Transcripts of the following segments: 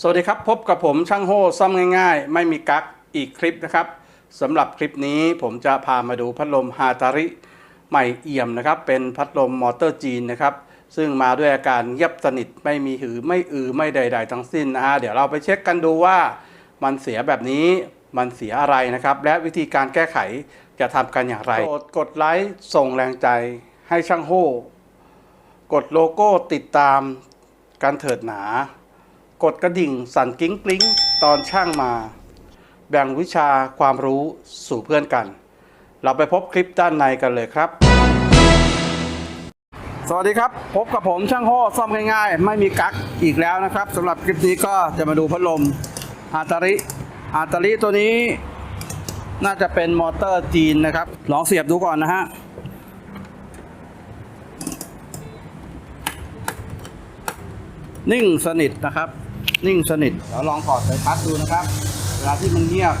สวัสดีครับ พบกับผมช่างโฮ่ซ่อมง่ายๆ ไม่มีกั๊กอีกคลิปนะครับสำหรับคลิปนี้ผมจะพามาดูพัดลมฮาตาริใหม่เอี่ยมนะครับ เป็นพัดลมมอเตอร์จีนนะครับ ซึ่งมาด้วยอาการเงียบสนิทไม่มีหือไม่อือไม่ใด ๆ ทั้งสิ้นนะฮะเดี๋ยวเราไปเช็คกันดูว่ามันเสียแบบนี้มันเสียอะไรนะครับ และวิธีการแก้ไขจะทำกันอย่างไรโปรดกดไลค์ส่งแรงใจให้ช่างโฮ่กดโลโก้ติดตามกันเถิดหนา กดกระดิ่งสั่นกิ้งกลิ้งตอนช่างมา แบ่งวิชาความรู้สู่เพื่อนกัน เราไปพบคลิปด้านในกันเลยครับ สวัสดีครับ พบกับผมช่างโฮ่ซ่อมง่ายๆ ไม่มีกั๊กอีกแล้วนะครับสำหรับคลิปนี้ก็จะมาดูพัดลมอาตาริอาตาริตัวนี้น่าจะเป็นมอเตอร์จีนนะครับ ลองเสียบดูก่อนนะฮะนิ่งสนิทนะครับ นิ่งสนิทเราลองถอดสายพัดดูนะครับ เวลาที่มันเงียบ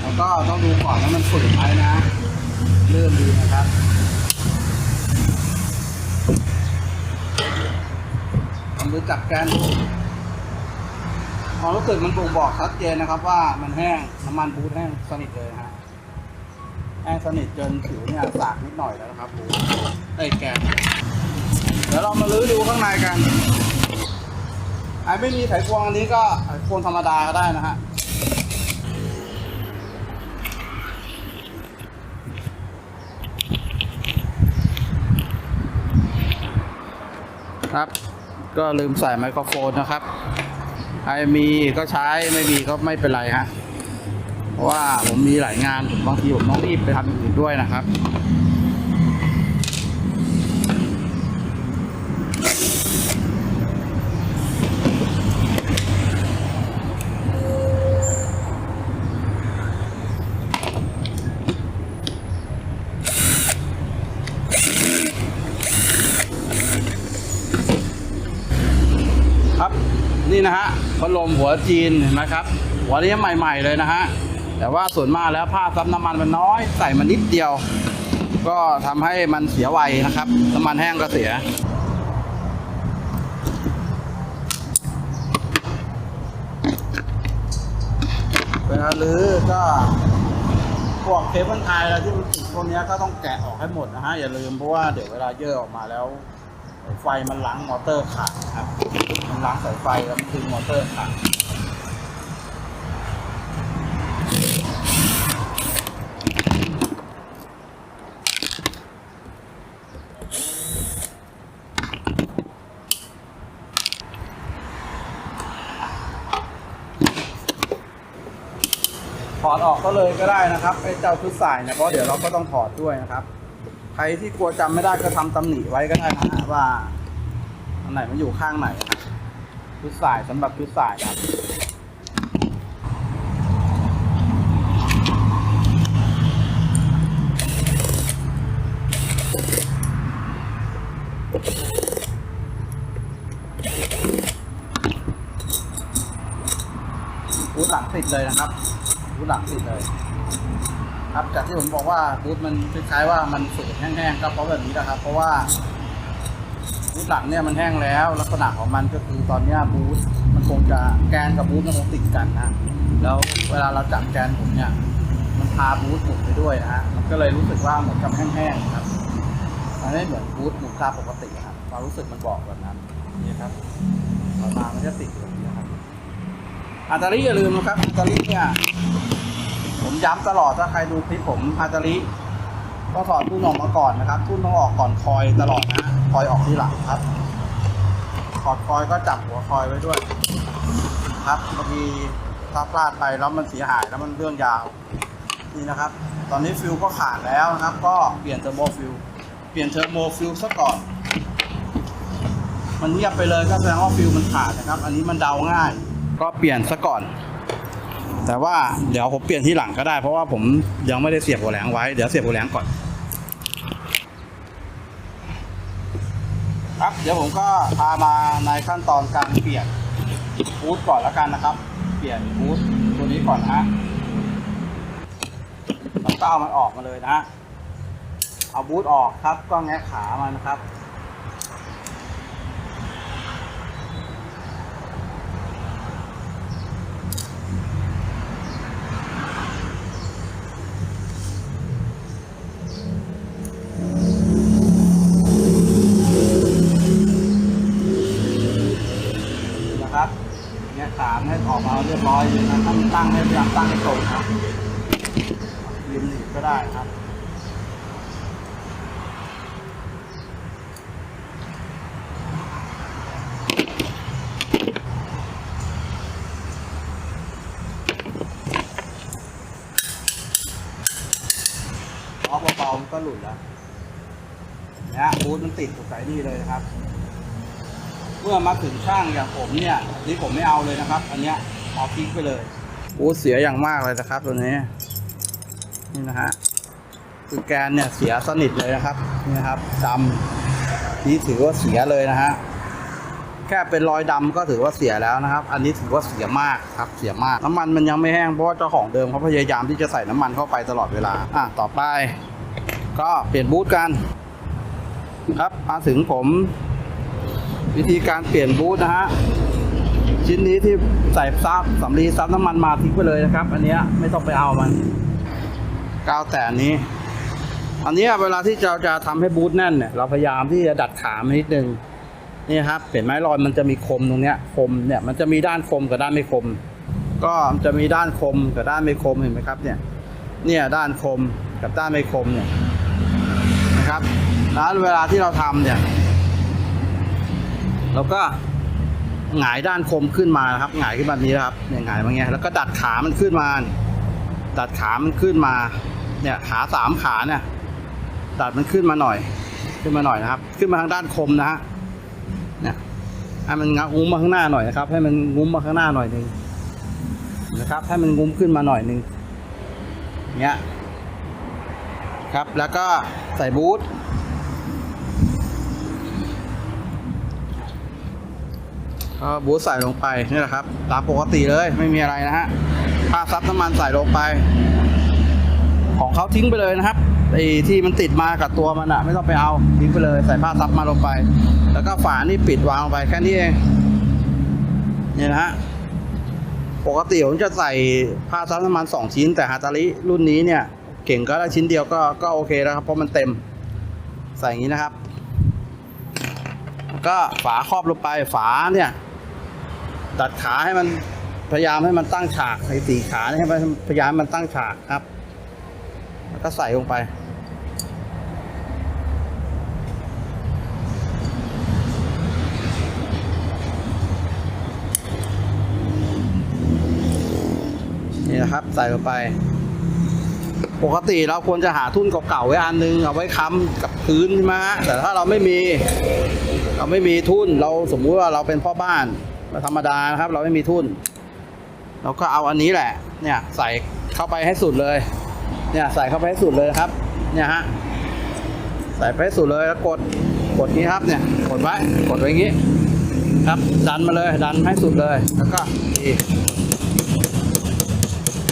แล้วก็ต้องดูก่อนว่ามันฝืนไหมนะ เริ่มดีนะครับลองดูจับกันความรู้สึกมันบ่งบอกชัดเจนนะครับว่ามันแห้งน้ำมันบูทแห้งสนิทเลยฮะแห้งสนิทจนผิวเนี่ยสากนิดหน่อยแล้วนะครับบูทไอ้ยแกนเดี๋ยวเรามาลื้อดูข้างในกัน ไอ้ไม่มีไขควงอันนี้ก็ไขควงธรรมดาก็ได้นะฮะครับ ก็ลืมใส่ไมโครโฟนนะครับใครมีก็ใช้ไม่มีก็ไม่เป็นไรฮะเพราะว่าผมมีหลายงานบางทีผมต้องรีบไปทำอย่างอื่นด้วยนะครับนี่นะฮะพัด ลมหัวจีนนไหมครับหัวนี้ใหม่ ๆ เลยนะฮะแต่ว่าส่วนมากแล้วผ้าซับน้ำมันมันน้อย ใส่มานิดเดียว ก็ทำให้มันเสียไวนะครับ น้ำมันแห้งก็เสีย เวลาลื้อก็พวกเคเบิลไทยอะไรที่มันติดพวกเนี้ยก็ต้องแกะออกให้หมดนะฮะ อย่าลืมเพราะว่าเดี๋ยวเวลาเยอะออกมาแล้ว ไฟมันล้างมอเตอร์ขาดครับ มันล้างสายไฟแล้วมันคือมอเตอร์ขาดถอดออกก็เลยก็ได้นะครับไอ้เจ้าชุดใส่เนี่ยเพราะเดี๋ยวเราก็ต้องถอดด้วยนะครับ ครที่กลัวจำไม่ได้ก็ทำตำหนิไว้ก็ได้นะฮะว่าอันไหนมันอยู่ข้างไหนครับชุดสายสำหรับชุดสายครับบูธหลังติดเลยนะครับบูธหลังติดเลย ครับจากที่ผมบอกว่าบูธมันคล้ายๆว่ามันฝืดแห้งๆก็เพราะแบบนี้นะครับ เพราะว่าบูธหลังเนี่ยมันแห้งแล้ว ลักษณะของมันก็คือตอนนี้บูธมันคงจะแกนกับบูธมันคงติดกันนะแล้วเวลาเราจับแกนผมเนี่ยมันพาบูธหมุนไปด้วยนะฮะมันก็เลยรู้สึกว่าเหมือนกับแห้งๆครับมันไม่เหมือนบูธหมุนตามปกติครับความรู้สึกมันบอกแบบนั้นนี่ครับออกมามันจะติดแบบนี้นะครับอัตราลีอย่าลืมนะครับอัตราลีเนี่ย ผมย้ำตลอดถ้าใครดูคลิปผมอาจาริต้องถอดทุ่นออกมาก่อนนะครับทุ่นต้องออกก่อนคอยตลอดนะคอยออกที่หลังครับถอดคอยก็จับหัวคอยไว้ด้วย ครับบางทีถ้าพลาดไปแล้วมันเสียหายแล้วมันเรื่องยาวนี่นะครับ ตอนนี้ฟิลก็ขาดแล้วนะครับ ก็เปลี่ยนเทอร์โบฟิลเปลี่ยนเทอร์โบฟิลซะก่อน มันเงียบไปเลยก็แสดงว่าฟิลมันขาดนะครับ อันนี้มันเดาง่าย ก็เปลี่ยนซะก่อน แต่ว่าเดี๋ยวผมเปลี่ยนที่หลังก็ได้ เพราะว่าผมยังไม่ได้เสียบหัวแหลงไว้ เดี๋ยวเสียบหัวแหลงก่อน ครับ เดี๋ยวผมก็พามาในขั้นตอนการเปลี่ยนบูทก่อนแล้วกันนะครับ เปลี่ยนบูทตัวนี้ก่อนนะฮะแล้วก็เอามันออกมาเลยนะฮะเอาบูทออกครับ ก็แงะขามันนะครับ ขาให้ออกมาเรียบร้อยเลยนะตั้งตั้งให้พยายามตั้งให้ตรงครับยืมหนีบก็ได้ครับล็อกเบาๆมันก็หลุดแล้วเนี่ยบูทมันติดกับสายนี่เลยนะครับ เมื่อมาถึงช่างอย่างผมเนี่ยนี่ผมไม่เอาเลยนะครับ อันเนี้ยเอาทิ้งไปเลยบูทเสียอย่างมากเลยนะครับตัวนี้นี่นะฮะคือแกนเนี่ยเสียสนิทเลยนะครับนี่นะครับดำนี่ถือว่าเสียเลยนะฮะแค่เป็นรอยดำก็ถือว่าเสียแล้วนะครับ อันนี้ถือว่าเสียมากครับเสียมาก น้ำมันมันยังไม่แห้งเพราะเจ้าของเดิมเขาพยายามที่จะใส่น้ำมันเข้าไปตลอดเวลาอะต่อไป ก็เปลี่ยนบูทกัน ครับมาถึงผม วิธีการเปลี่ยนบูทนะฮะชิ้นนี้ที่ใส่ซับสำลีซับน้ำมันมาทิ้งไปเลยนะครับ อันนี้ไม่ต้องไปเอามันกาวแต่นี้ อันนี้เวลาที่เราจะทำให้บูทแน่นเนี่ยเราพยายามที่จะดัดขามนนิดนึงนี่ครับเห็นไหมรอยมันจะมีคมตรงเนี้ยคมเนี่ยมันจะมีด้านคมกับด้านไม่คม ก็จะมีด้านคมกับด้านไม่คมเห็นไหมครับ เนี่ย เนี่ยด้านคมกับด้านไม่คมเนี่ยนะครับแล้วเวลาที่เราทำเนี่ย เราก็หงายด้านคมขึ้นมานะครับหงายขึ้นแบบนี้นะครับเนี่ยหงายมาเงี้ยแล้วก็ดัดขามันขึ้นมา ดัดขามันขึ้นมา เนี่ยขาสามขาเนี่ย ดัดมันขึ้นมาหน่อย ขึ้นมาหน่อยนะครับ ขึ้นมาทางด้านคมนะฮะเนี่ยให้มันงุ้มมาข้างหน้าหน่อยนะครับ ให้มันงุ้มมาข้างหน้าหน่อยหนึ่งนะครับ ให้มันงุ้มขึ้นมาหน่อยหนึ่งเงี้ยครับแล้วก็ใส่บูท ก็บูทใส่ลงไปนี่แหละครับ ตามปกติเลยไม่มีอะไรนะฮะผ้าซับน้ำมันใส่ลงไป ของเขาทิ้งไปเลยนะครับไอ้ที่มันติดมากับตัวมันอะไม่ต้องไปเอาทิ้งไปเลยใส่ผ้าซับมาลงไป แล้วก็ฝานี่ปิดวางลงไปแค่นี้เองเนี่ยนะฮะปกติผมจะใส่ผ้าซับน้ำมันสองชิ้น แต่ฮาตาริรุ่นนี้เนี่ย เก่งก็ได้ชิ้นเดียวก็ก็โอเคแล้วครับเพราะมันเต็มใส่อย่างนี้นะครับ ก็ฝาครอบลงไปฝาเนี่ย ตัดขาให้มันพยายามให้มันตั้งฉากไอ้สี่ขานี่ให้มันพยายามมันตั้งฉากครับ แล้วก็ใส่ลงไป นี่นะครับใส่ลงไป ปกติเราควรจะหาทุ่นเก่าๆไว้อันนึง เอาไว้ค้ำกับพื้นใช่ไหมฮะแต่ถ้าเราไม่มี เราไม่มีทุ่นเราสมมุติว่าเราเป็นพ่อบ้าน ธรรมดานะครับ เราไม่มีทุ่น เราก็เอาอันนี้แหละ เนี่ยใส่เข้าไปให้สุดเลย เนี่ยใส่เข้าไปให้สุดเลยครับ เนี่ยฮะ ใส่ไปให้สุดเลยแล้วกด กดนี้ครับ เนี่ย กดไว้ กดไว้อย่างนี้ ครับ ดันมาเลย ดันให้สุดเลย แล้วก็ดี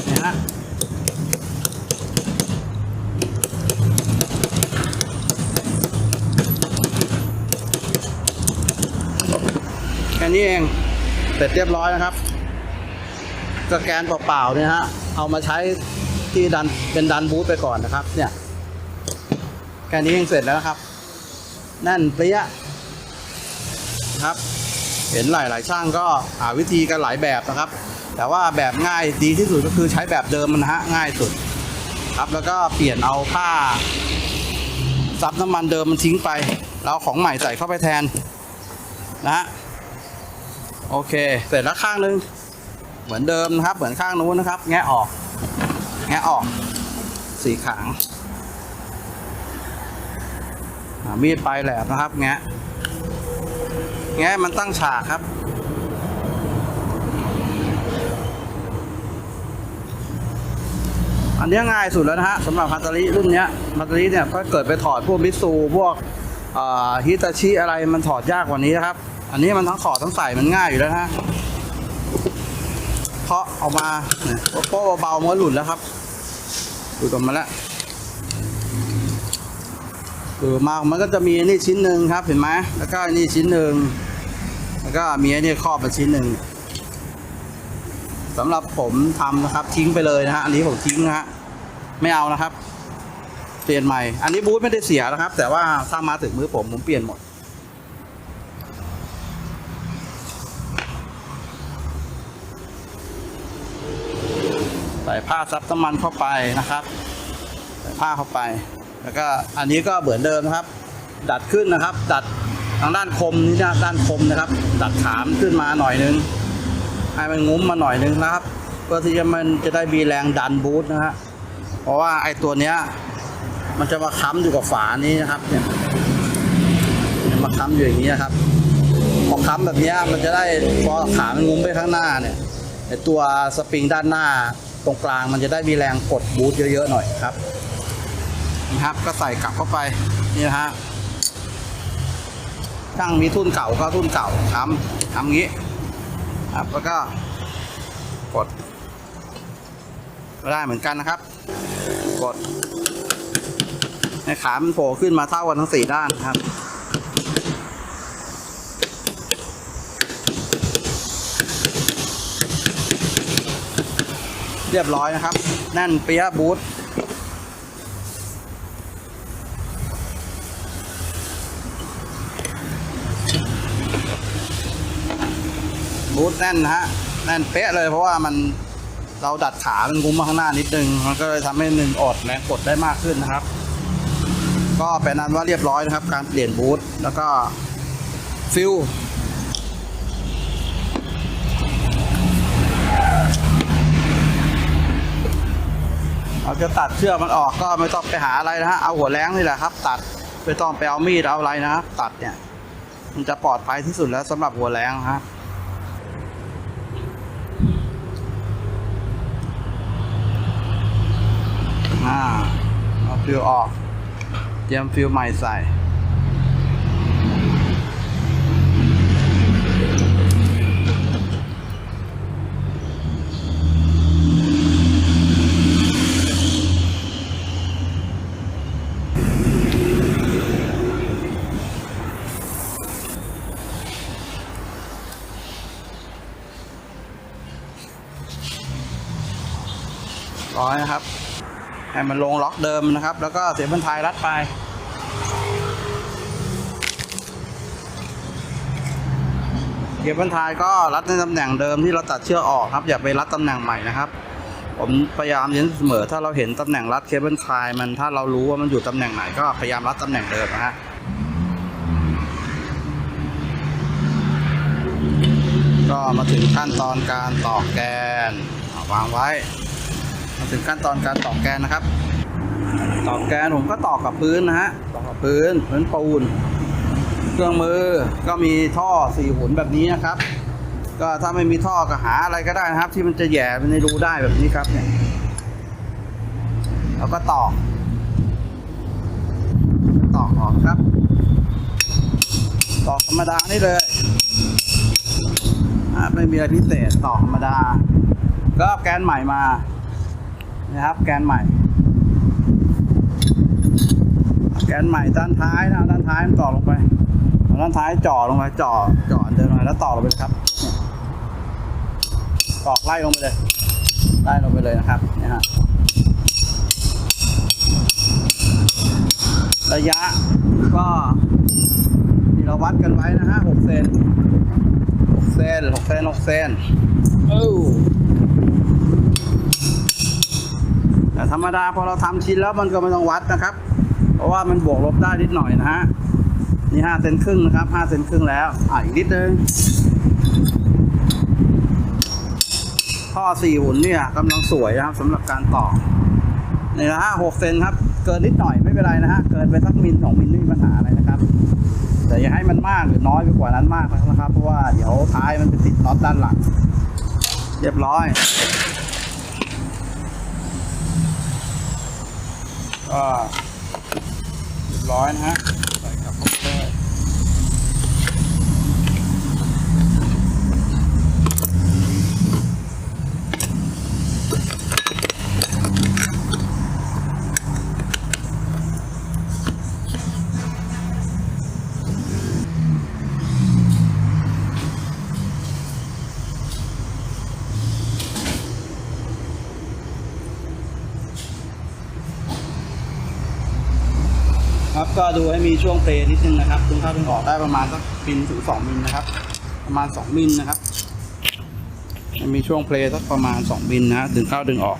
เนี่ยฮะแค่นี้เอง เสร็จเรียบร้อยนะครับ สแกนเปล่าๆเนี่ยฮะ เอามาใช้ที่ดันเป็นดันบูทไปก่อนนะครับ เนี่ย แค่นี้เองเสร็จแล้วนะครับแน่นเปรี้ยครับ เห็นหลายๆช่างก็หาวิธีกันหลายแบบนะครับ แต่ว่าแบบง่ายดีที่สุดก็คือใช้แบบเดิมมันะฮะง่ายสุด ครับแล้วก็เปลี่ยนเอาผ้าซับน้ำมันเดิมมันทิ้งไปแล้วเอาของใหม่ใส่เข้าไปแทนนะฮะ โอเค เสร็จแล้วข้างนึง เหมือนเดิมนะครับ เหมือนข้างนู้นนะครับ แงะออก แงะออก สี่ขางมีดปลายแหลมนะครับ แงะ แงะมันตั้งฉากครับ อันนี้ง่ายสุดแล้วนะฮะสำหรับฮัตตาริรุ่นเนี้ยฮัตตาริเนี่ยก็เกิดไปถอดพวกมิตซูพวกฮิตาชิอะไรมันถอดยากกว่านี้นะครับ อันนี้มันทั้งถอทั้งใส่มันง่ายอยู่แล้วฮะเพราะเออกมาเนี่ยโป๊ะเบาๆมันก็หลุดแล้วครับหลุดออกมาแล้วหลุดออกมามันก็จะมีนี่ชิ้นหนึ่งครับเห็นไหมแล้วก็นี่ชิ้นหนึ่งแล้วก็มีอันนี้ครอบมาชิ้นหนึ่งสำหรับผมทำนะครับทิ้งไปเลยนะฮะอันนี้ผมทิ้งนะฮะไม่เอานะครับ เปลี่ยนใหม่ อันนี้บูธไม่ได้เสียนะครับ แต่ว่าถ้ามาถึงมือผมผมเปลี่ยนหมด ผ้าซับน้ำมันเข้าไปนะครับใส่ผ้าเข้าไป แล้วก็อันนี้ก็เหมือนเดิมนะครับ ดัดขึ้นนะครับ ดัดทางด้านคมนี่นะด้านคมนะครับ ดัดขามขึ้นมาหน่อยนึงให้มันงุ้มมาหน่อยนึงนะครับเพื่อที่จะมันจะได้มีแรงดันบูทนะฮะเพราะว่าไอ้ตัวเนี้ยมันจะมาค้ำอยู่กับฝานี้นะครับเนี่ยมาค้ำอยู่อย่างนี้นะครับพอค้ำแบบนี้มันจะได้พอขามันงุ้มไปข้างหน้าเนี่ยไอ้ตัวสปริงด้านหน้า ตรงกลางมันจะได้มีแรงกดบูทเยอะๆหน่อยครับนี่ครับก็ใส่กลับเข้าไปนี่นะฮะช่างมีทุ่นเก่าก็ทุ่นเก่าทำทำงี้ครับแล้วก็กดก็ได้เหมือนกันนะครับ กด ให้ขามันโผล่ขึ้นมาเท่ากันทั้งสี่ด้านครับ รียบร้อยนะครับ แน่นเปียบูทบูทแน่นนะฮะแน่นเป๊ะเลยเพราะว่ามันเราดัดขามันงุ้มมาข้างหน้านิดนึง มันก็เลยทำให้หนึ่งอดแรงกดได้มากขึ้นนะครับ ก็เป็นนั้นว่าเรียบร้อยนะครับ การเปลี่ยนบูทแล้วก็ฟิล เราจะตัดเชือกมันออกก็ไม่ต้องไปหาอะไรนะฮะเอาหัวแรงนี่แหละครับ ตัดไม่ต้องไปเอามีดเอาอะไรนะครับตัดเนี่ย มันจะปลอดภัยที่สุดแล้วสำหรับหัวแรงฮะอ่าเอาฟิวออกเตรียมฟิวใหม่ใส่ ร้อยนะครับ ให้มันลงล็อกเดิมนะครับ แล้วก็เสียบบันทายรัดไปเก็บบันทายก็รัดในตำแหน่งเดิมที่เราตัดเชือกออกครับ อย่าไปรัดตำแหน่งใหม่นะครับ ผมพยายามเน้นเสมอ ถ้าเราเห็นตำแหน่งรัดเคเบิลทายมันถ้าเรารู้ว่ามันอยู่ตำแหน่งไหนก็พยายามรัดตำแหน่งเดิมนะฮะก็มาถึงขั้นตอนการตอกแกนวางไว้ มาถึงขั้นตอนการตอกแกนนะครับ ตอกแกนผมก็ตอกกับพื้นนะฮะ ตอกกับพื้นพื้นปูน เครื่องมือก็มีท่อสี่หุนแบบนี้นะครับ ก็ถ้าไม่มีท่อก็หาอะไรก็ได้นะครับ ที่มันจะแย่ในรูได้แบบนี้ครับเนี่ยแล้วก็ตอก ตอกออกครับ ตอกธรรมดานี่เลยไม่มีอะไรพิเศษต่อธรรมดา ก็แกนใหม่มา นะครับ แกนใหม่ แกนใหม่ด้านท้ายนะด้านท้ายมันต่อลงไปด้านท้ายจ่อลงไปจ่อจ่อเดินลงไปแล้วต่อลงไปเลยครับเนี่ยตอกไล่ลงไปเลยไล่ลงไปเลยนะครับเนี่ยฮะระยะก็ที่เราวัดกันไว้นะฮะหกเซนหกเซนหกเซนหกเซนเอ้า แต่ธรรมดาพอเราทำชิ้นแล้วมันก็ไม่ต้องวัดนะครับ เพราะว่ามันบวกลบได้นิดหน่อยนะฮะนี่ห้าเซนครึ่งนะครับห้าเซนครึ่งแล้วอะอีกนิดนึงท่อสี่หุ่นเนี่ยกำลังสวยนะครับสำหรับการต่อนี่นะฮะหกเซนครับ เกินนิดหน่อยไม่เป็นไรนะฮะเกินไปสักมิลสองมิลไม่มีปัญหาอะไรนะครับแต่อย่าให้มันมากหรือน้อยไปกว่านั้นมากนะครับ เพราะว่าเดี๋ยวท้ายมันไปติดน็อตด้านหลัง เรียบร้อย ก็เรียบร้อยนะฮะ ครับก็ดูให้มีช่วงเปรนิดนึงนะครับดึงเข้าดึงออกได้ประมาณสักมิลถึงสองมิลนะครับ ประมาณสองมิลนะครับมีช่วงเพลสักประมาณสองมิลนะดึงเข้าดึงออก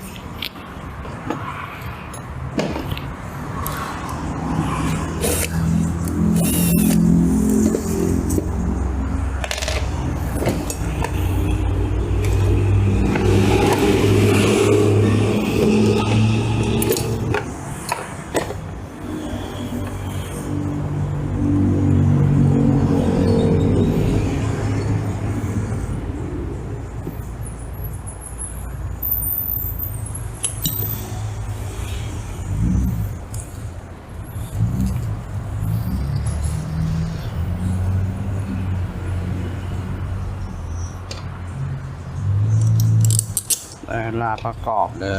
ลาประกอบเลย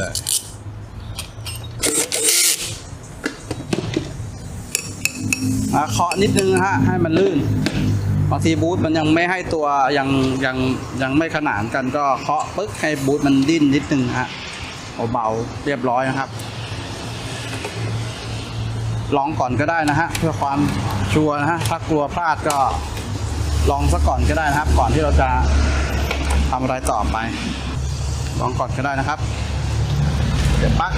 อะเคาะนิดนึงนะฮะ ให้มันลื่น บางทีบูทมันยังไม่ให้ตัวยังยังยังไม่ขนานกันก็เคาะปึ๊กให้บูทมันดิ้นนิดนึงฮะเบาๆเรียบร้อยนะครับ ลองก่อนก็ได้นะฮะ เพื่อความชัวร์นะฮะ ถ้ากลัวพลาดก็ลองซะก่อนก็ได้นะครับ ก่อนที่เราจะทำอะไรต่อไป ลองก่อนก็ได้นะครับ เดี๋ยวปัก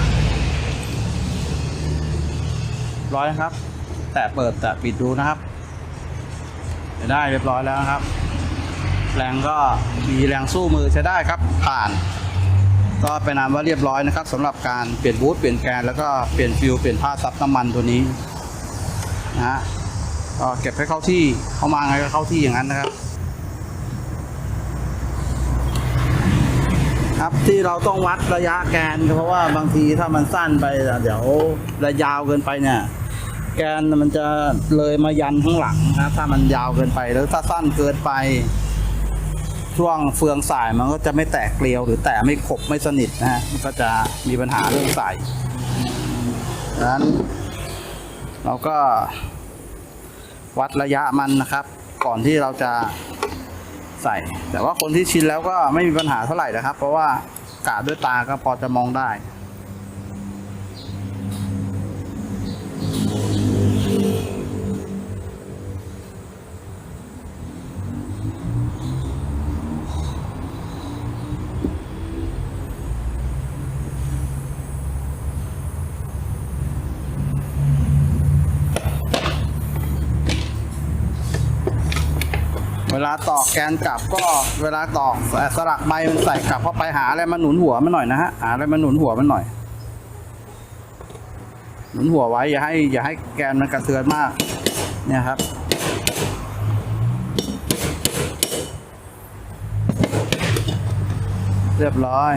ร้อยนะครับ แต่เปิดแต่ปิดดูนะครับได้เรียบร้อยแล้วนะครับ แรงก็มีแรงสู้มือใช้ได้ครับผ่าน ก็เป็นนามว่าเรียบร้อยนะครับสำหรับการเปลี่ยนบูทเปลี่ยนแกนแล้วก็เปลี่ยนฟิวเปลี่ยนผ้าซับน้ำมันตัวนี้นะฮะก็เก็บให้เข้าที่เข้ามาไงก็เข้าที่อย่างนั้นนะครับ ครับที่เราต้องวัดระยะแกนเพราะว่าบางทีถ้ามันสั้นไปเดี๋ยวระยาวเกินไปเนี่ย แกนมันจะเลยมายันข้างหลังนะถ้ามันยาวเกินไปหรือถ้าสั้นเกินไป ช่วงเฟืองสายมันก็จะไม่แตกเกลียว หรือแตกไม่ขบไม่สนิทนะฮะมันก็จะมีปัญหาเรื่องสายดังนั้น เราก็วัดระยะมันนะครับ ก่อนที่เราจะ ใส่ แต่ว่าคนที่ชินแล้วก็ไม่มีปัญหาเท่าไหร่นะครับ เพราะว่ากะด้วยตาก็พอจะมองได้ ลาตอกแกนกลับก็เวลาตอกสลักใบมันใส่กลับเข้าไปหาอะไรมาหนุนหัวมันหน่อยนะฮะหาอะไรมาหนุนหัวมันหน่อย หนุนหัวไว้อย่าให้ อย่าให้แกนมันกระเทือนมาก เนี่ยครับเรียบร้อย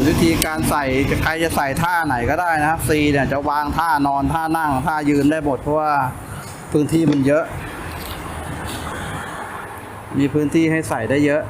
วนวิธีการใส่จะใครจะใส่ท่าไหนก็ได้นะครับซีเนี่ยจะวางท่านอนท่านั่งท่ายืนได้หมดเพราะว่าพื้นที่มันเยอะ มีพื้นที่ให้ใส่ได้เยอะ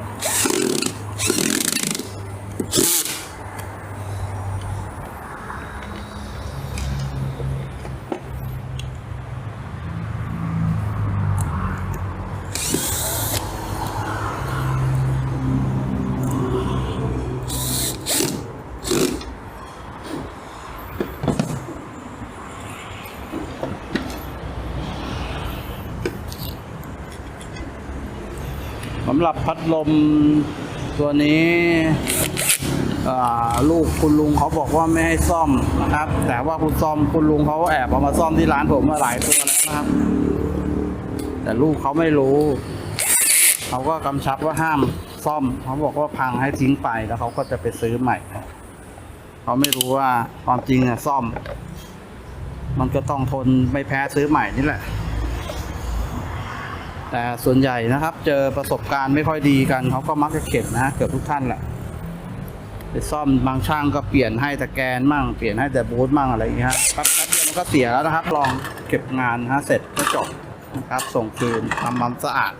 สำหรับพัดลมตัวนี้ลูกคุณลุงเขาบอกว่าไม่ให้ซ่อมนะครับ แต่ว่าคุณซ่อมคุณลุงเขาแอบเอามาซ่อมที่ร้านผมมาหลายตัวแล้วนะครับ แต่ลูกเขาไม่รู้ เขาก็กำชับว่าห้ามซ่อม เขาบอกว่าพังให้ทิ้งไปแล้วเขาก็จะไปซื้อใหม่ เขาไม่รู้ว่าความจริงอะซ่อม มันก็ต้องทนไม่แพ้ซื้อใหม่นี่แหละ แต่ส่วนใหญ่นะครับ เจอประสบการณ์ไม่ค่อยดีกันเขาก็มักจะเข็ดนะฮะเกือบทุกท่านแหละไปซ่อมบางช่างก็เปลี่ยนให้แต่แกนมั่งเปลี่ยนให้แต่บูทมั่งอะไรอย่างเงี้ยฮะแป๊บแป๊บเดียวมันก็เสียแล้วนะครับ ลองเก็บงานฮะเสร็จก็จบนะครับ ส่งคืนทำความสะอาด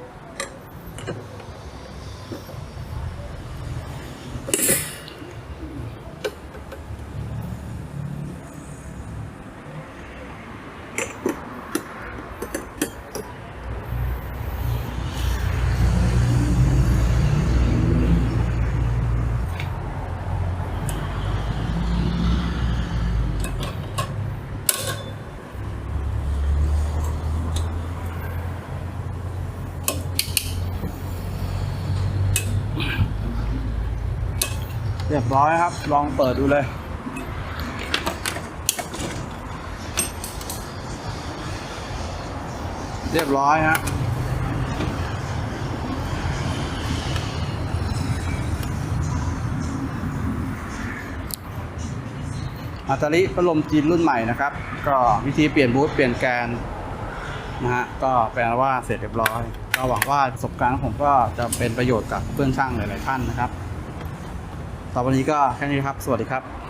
เรียบร้อยครับ ลองเปิดดูเลยเรียบร้อยฮะ อัตาลิพัดลมจีนรุ่นใหม่นะครับ ก็วิธีเปลี่ยนบูทเปลี่ยนแกนนะฮะ ก็แปลว่าเสร็จเรียบร้อย ก็หวังว่าประสบการณ์ของผมก็จะเป็นประโยชน์กับเพื่อนช่างหลาย ๆ ท่านนะครับ ต่อวันนี้ก็แค่นี้ครับ สวัสดีครับ